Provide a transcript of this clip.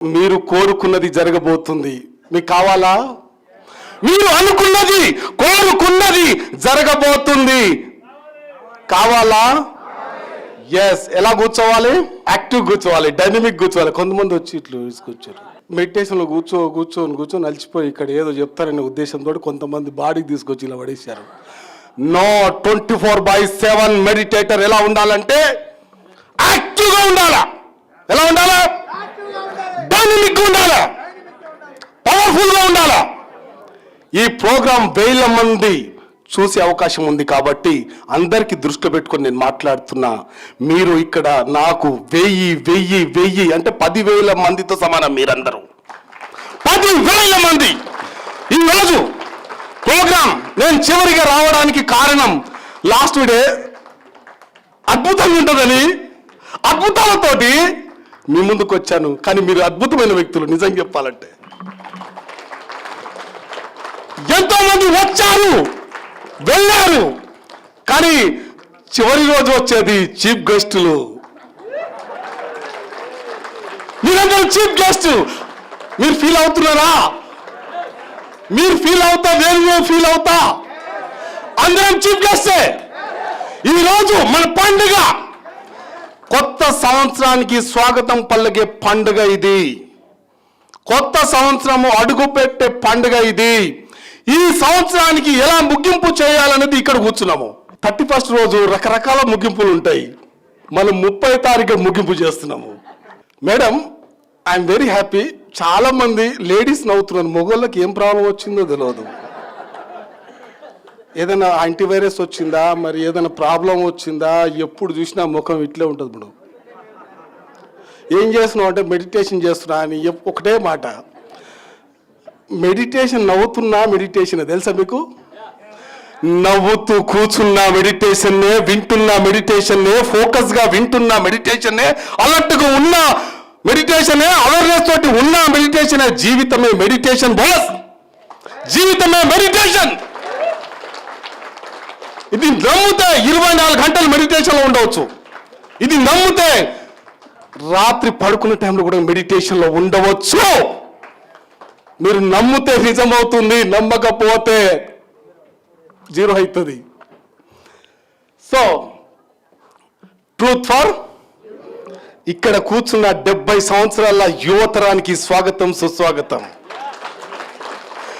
మీరు కోరుకున్నది జరగబోతుంది. మీకు కావాలా? మీరు అనుకున్నది కోరుకున్నది జరగబోతుంది. కావాలా? ఎస్ ఎలా కూర్చోవాలి? యాక్టివ్ కూర్చోవాలి డైనమిక్ కూర్చోవాలి. కొంతమంది వచ్చి ఇట్లు తీసుకొచ్చారు. మెడిటేషన్లో కూర్చో కూర్చొని కూర్చొని అలసిపోయి ఇక్కడ ఏదో చెప్తారనే ఉద్దేశంతో కొంతమంది బాడీకి తీసుకొచ్చి ఇలా పడేశారు. No twenty four by seven meditator ఎలా ఉండాలంటే యాక్టివ్గా ఉండాలా? ఎలా ఉండాలి? డైనమిక్గా ఉండాలా? పవర్ఫుల్గా ఉండాలా? ఈ ప్రోగ్రాం వేల మంది చూసే అవకాశం ఉంది కాబట్టి అందరికి దృష్టిలో పెట్టుకొని నేను మాట్లాడుతున్నా. మీరు ఇక్కడ నాకు వెయ్యి వెయ్యి వెయ్యి అంటే పదివేల మందితో సమానం మీరందరూ. పదివేల మంది! ఈరోజు ప్రోగ్రాం నేను చివరిగా రావడానికి కారణం లాస్ట్ డే అద్భుతంగా ఉంటుందని అద్భుతాలతోటి మీ ముందుకు వచ్చాను కానీ మీరు అద్భుతమైన వ్యక్తులు నిజం చెప్పాలంటే. ఎంతో మంది వచ్చారు వెళ్ళారు కానీ చివరి రోజు వచ్చేది చీఫ్ గెస్టులు. మీరందరూ చీఫ్ గెస్ట్ మీరు ఫీల్ అవుతున్నారా? మీరు ఫీల్ అవుతా నేను ఫీల్ అవుతా. అందరం చీఫ్ గెస్టే. ఈరోజు మన పండుగ. కొత్త సంవత్సరానికి స్వాగతం పల్లకే పండుగ ఇది. కొత్త సంవత్సరము అడుగు పెట్టే పండుగ ఇది. ఈ సంవత్సరానికి ఎలా ముగింపు చేయాలనేది ఇక్కడ కూర్చున్నాము. థర్టీ ఫస్ట్ రోజు రకరకాల ముగింపులు ఉంటాయి. మనం ముప్పై తారీఖు ముగింపు చేస్తున్నాము. మేడం ఐఎమ్ వెరీ హ్యాపీ చాలా మంది లేడీస్ నవ్వుతున్నారు. మొగోళ్ళకి ఏం ప్రాబ్లం వచ్చిందో తెలియదు ఏదైనా యాంటీవైరస్ వచ్చిందా? మరి ఏదైనా ప్రాబ్లం వచ్చిందా? ఎప్పుడు చూసినా ముఖం ఇట్లే ఉంటుంది మేడం ఏం చేస్తున్నావు అంటే మెడిటేషన్ చేస్తున్నా అని ఒకటే మాట. మెడిటేషన్ నవ్వుతున్నా మెడిటేషన్ తెలుసా మీకు? నవ్వుతూ కూర్చున్న మెడిటేషన్నే వింటున్న మెడిటేషన్నే ఫోకస్గా వింటున్న మెడిటేషన్నే అలర్ట్గా ఉన్న మెడిటేషనే అవేర్నెస్ తోటి ఉన్న మెడిటేషనే జీవితమే మెడిటేషన్ బోస్ జీవితమే మెడిటేషన్ ఇది నమ్మితే ఇరవై నాలుగు గంటలు మెడిటేషన్లో ఉండవచ్చు. ఇది నమ్మితే రాత్రి పడుకునే టైంలో కూడా మెడిటేషన్లో ఉండవచ్చు. మీరు నమ్మితే నిజమవుతుంది నమ్మకపోతే జీరో అవుతుంది సో ట్రూత్ ఫర్ ఇక్కడ కూర్చున్న డెబ్బై సంవత్సరాల యువతరానికి స్వాగతం సుస్వాగతం.